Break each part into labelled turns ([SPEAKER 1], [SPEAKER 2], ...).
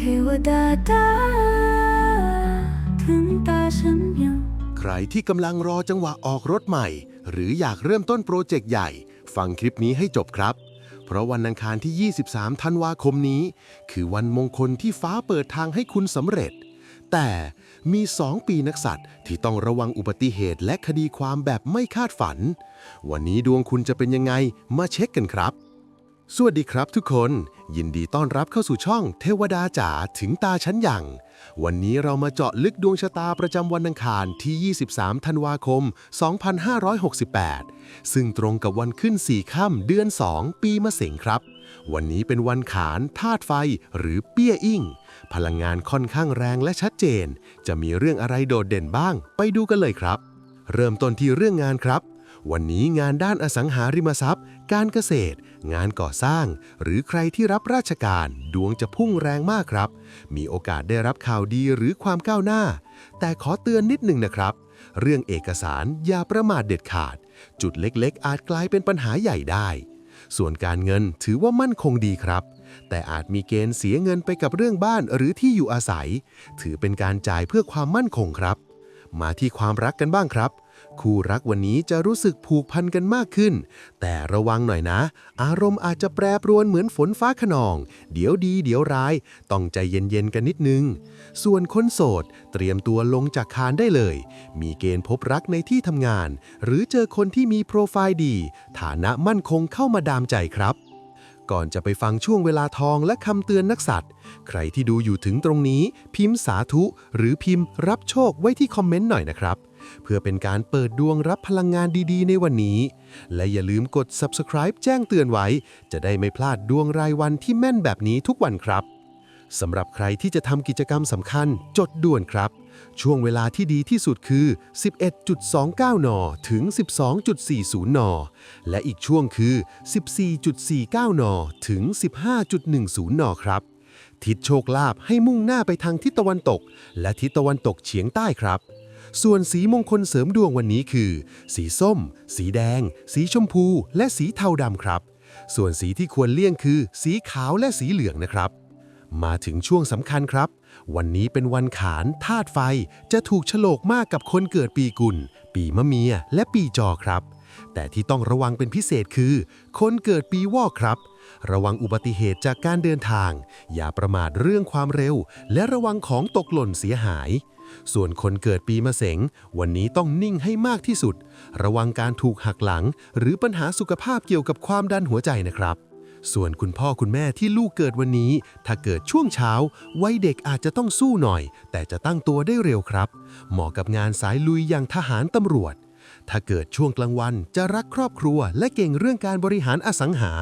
[SPEAKER 1] เทวดาจ้าถึงตาฉันยัง
[SPEAKER 2] ใครที่กำลังรอจังหวะออกรถใหม่ หรืออยากเริ่มต้นโปรเจกต์ใหญ่ ฟังคลิปนี้ให้จบครับ เพราะวันอังคารที่ 23 ธันวาคมนี้ คือวันมงคลที่ฟ้าเปิดทางให้คุณสำเร็จ แต่มี2ปีนักสัตว์ที่ต้องระวังอุบัติเหตุและคดีความแบบไม่คาดฝัน วันนี้ดวงคุณจะเป็นยังไงมาเช็คกันครับ สวัสดีครับทุกคน ยินดีต้อนรับเข้าสู่ช่องเทวดาจ๋าถึงตาชั้นยังวันนี้เรามาเจาะลึกดวงชะตาประจำวันอังคารที่ 23 ธันวาคม 2568 ซึ่งตรงกับวันขึ้น 4 ค่ำเดือน 2 ปีมะเสงครับ วันนี้เป็นวันขานธาตุไฟหรือเปี้ยอิ่ง พลังงานค่อนข้างแรงและชัดเจน จะมีเรื่องอะไรโดดเด่นบ้าง ไปดูกันเลยครับ เริ่มต้นที่เรื่องงานครับ วันนี้งานด้านอสังหาริมทรัพย์ การเกษตร งานก่อสร้าง หรือใครที่รับราชการ ดวงจะพุ่งแรงมากครับ มีโอกาสได้รับข่าวดีหรือความก้าวหน้า แต่ขอเตือนนิดหนึ่งนะครับ เรื่องเอกสารอย่าประมาทเด็ดขาด จุดเล็กๆ อาจกลายเป็นปัญหาใหญ่ได้ ส่วนการเงินถือว่ามั่นคงดีครับ แต่อาจมีเกณฑ์เสียเงินไปกับเรื่องบ้านหรือที่อยู่อาศัย ถือเป็นการจ่ายเพื่อความมั่นคงครับ มาที่ความรักกันบ้างครับ คู่รักวันนี้จะรู้สึกผูกพันกันมากขึ้น แต่ระวังหน่อยนะ อารมณ์อาจจะแปรปรวนเหมือนฝนฟ้าขนอง เดี๋ยวดีเดี๋ยวร้าย ต้องใจเย็นๆกันนิดนึง ส่วนคนโสด เตรียมตัวลงจากคานได้เลย มีเกณฑ์พบรักในที่ทำงาน หรือเจอคนที่มีโปรไฟล์ดี ฐานะมั่นคงเข้ามาดามใจครับก่อนจะไปฟังช่วงเวลาทองและคำเตือนนักสัตว์ ใครที่ดูอยู่ถึงตรงนี้ พิมพ์สาธุ หรือพิมพ์รับโชคไว้ที่คอมเมนต์หน่อยนะครับ เพื่อเป็นการเปิดดวงรับพลังงานดีๆ ในวันนี้ และอย่าลืมกด subscribe แจ้งเตือนไว้ จะได้ไม่พลาดดวงรายวันที่แม่นแบบนี้ทุกวันครับสำหรับใครที่จะทำกิจกรรมสำคัญ จดด่วนครับ ช่วงเวลาที่ดีที่สุดคือ 11.29 น ถึง 12.40 น และอีกช่วงคือ 14.49 น ถึง 15.10 น ครับ ทิศโชคลาภให้มุ่งหน้าไปทางทิศตะวันตก และทิศตะวันตกเฉียงใต้ครับ ส่วนสีมงคลเสริมดวงวันนี้คือ สีส้ม สีแดง สีชมพู และสีเทาดำครับ ส่วนสีที่ควรเลี่ยงคือ สีขาวและสีเหลืองนะครับ มาถึงช่วงสำคัญครับ วันนี้เป็นวันขานธาตุไฟ จะถูกฉลกมากกับคนเกิดปีกุล ปีมะเมีย และปีจอครับ แต่ที่ต้องระวังเป็นพิเศษคือ คนเกิดปีวอกครับระวังอุบัติเหตุจากการเดินทาง อย่าประมาทเรื่องความเร็ว และระวังของตกหล่นเสียหาย ส่วนคนเกิดปีมะเสงวันนี้ต้องนิ่งให้มากที่สุด ระวังการถูกหักหลัง หรือปัญหาสุขภาพเกี่ยวกับความดันหัวใจนะครับ ส่วนคุณพ่อคุณแม่ที่ลูกเกิดวันนี้ ถ้าเกิดช่วงเช้า วัยเด็กอาจจะต้องสู้หน่อย แต่จะตั้งตัวได้เร็วครับ เหมาะกับงานสายลุยอย่างทหารตำรวจ ถ้าเกิดช่วงกลางวันจะรักครอบครัว และเก่งเรื่องการบริหารอสังหา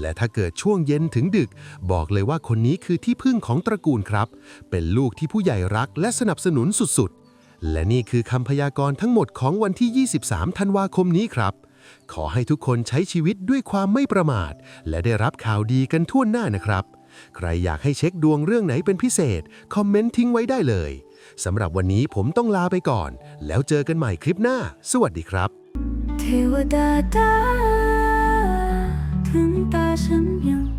[SPEAKER 2] และถ้าเกิดช่วงเย็นถึงดึก บอกเลยว่าคนนี้คือที่พึ่งของตระกูลครับ เป็นลูกที่ผู้ใหญ่รักและสนับสนุนสุดๆ และนี่คือคำพยากรณ์ทั้งหมดของวันที่ 23 ธันวาคมนี้ครับ ขอให้ทุกคนใช้ชีวิตด้วยความไม่ประมาท และได้รับข่าวดีกันทั่วหน้านะครับ ใครอยากให้เช็คดวงเรื่องไหนเป็นพิเศษ คอมเมนต์ทิ้งไว้ได้เลยสำหรับวันนี้ผมต้องลาไปก่อน แล้วเจอกันใหม่คลิปหน้า สวัสดีครับ
[SPEAKER 1] เทวดา จ้าถึงตาฉันยัง